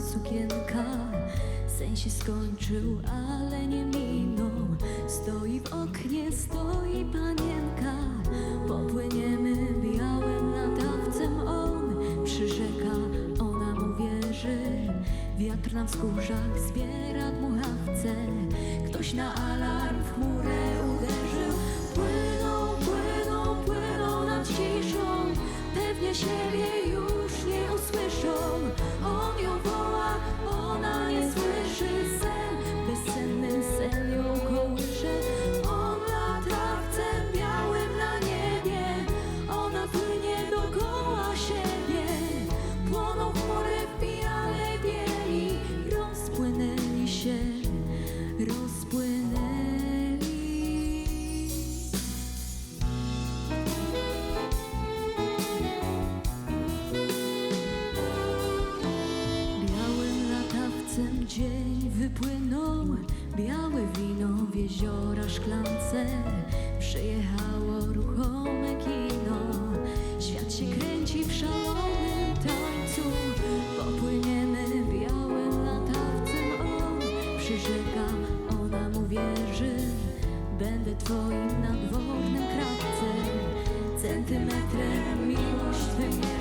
sukienka Sen się skończył, ale nie minął. Stoi w oknie, stoi panienka. Popłyniemy białym nadawcem On przyrzeka, ona mu wierzy Wiatr na wzgórzach zbiera dmuchawce. Ktoś na ala szklance. Przyjechało ruchome kino. Świat się kręci w szalonym tańcu. Popłyniemy białym latawcem. On przyrzeka, ona mu wierzy. Będę twoim nadwodnym krawcem. Centymetrem miłość wymierzy